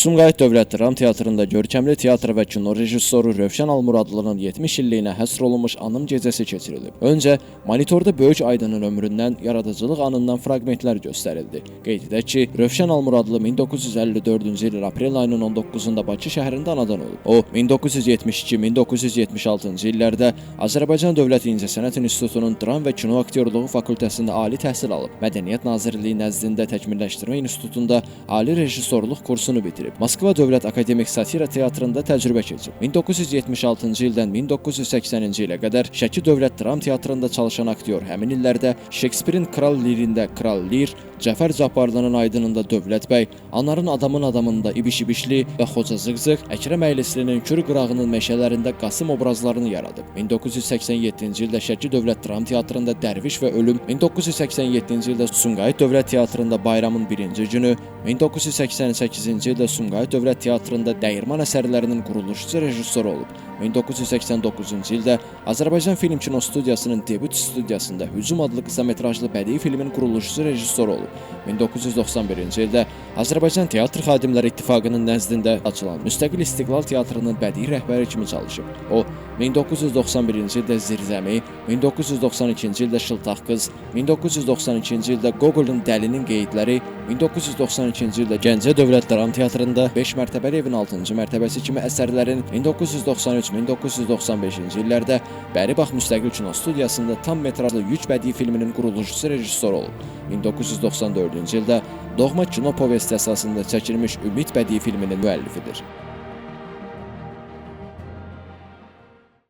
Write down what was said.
Sumqayıt Dövlət Dram Teatrında görkəmli teatr və kino rejissoru Rövşən Almuradlının 70 illiyinə həsr olunmuş anım gecəsi keçirilib. Öncə monitorda Böyük Aydının ömründən, yaradıcılıq anından fraqmentlər göstərildi. Qeyd edək ki, Rövşən Almuradlı 1954-cü il aprel ayının 19-da Bakı şəhərində anadan olub. O 1972-1976-cı illərdə Azərbaycan Dövlət İncəsənət İnstitutunun Dram və Kino Aktyorluğu fakültəsində ali təhsil alıb. Mədəniyyət Nazirliyi nəzdində Təkmilləşdirmə İnstitutunda ali rejissorluq kursunu bitirib. Moskva Dövlət Akademik Satira Teatrında təcrübə keçib. 1976-cı ildən 1980-ci ilə qədər Şəki Dövlət Dram Teatrında çalışan aktyor həmin illərdə Şekspirin Kral Lirində Kral Lir, Cəfər Cabbarlının Aydınında Dövlət bəy, Anarın Adamın Adamında İbiş-İbişli və Xoca Zıqzıq, Əkrəm Əylislinin Kür qırağının meşələrində Qasım obrazlarını yaradıb. 1987-ci ildə Şəki Dövlət Dram Teatrında Dərviş və Ölüm, 1987-ci ildə Sumqayıt Dövlət Teatrında Bayramın birinci günü, 1988-ci ildə Sumqayıt Dövlət Teatrında Dəyirman əsərlərinin quruluşçu rejissoru olub. 1989-cu ildə Azərbaycan Film Kino Studiyasının debüt studiyasında Hücum adlı qısa metrajlı bədii filmin quruluşçu rejissoru olub. 1991-ci ildə Azərbaycan Teatr Xadimləri İttifaqının nəzdində açılan Müstəqil İstiqlal Teatrının bədii rəhbəri kimi çalışıb. O 1991-ci ildə Zirzəmi, 1992-ci ildə Şıltaq qız, 1992-ci ildə Gogolun Dəlinin qeydləri, 1992-ci ildə Gəncə Dövlət Dram Teatrında 5 mərtəbəli evin 6-cı mərtəbəsi kimi əsərlərin 1993-1995-ci illərdə Bəribax Müstəqil Kino Studiyasında tam metrajlı yük bədii filminin quruluşçusu rejissoru olub. 1994-cü ildə Doğma kino povesti əsasında çəkilmiş Ümid bədii filminin müəllifidir.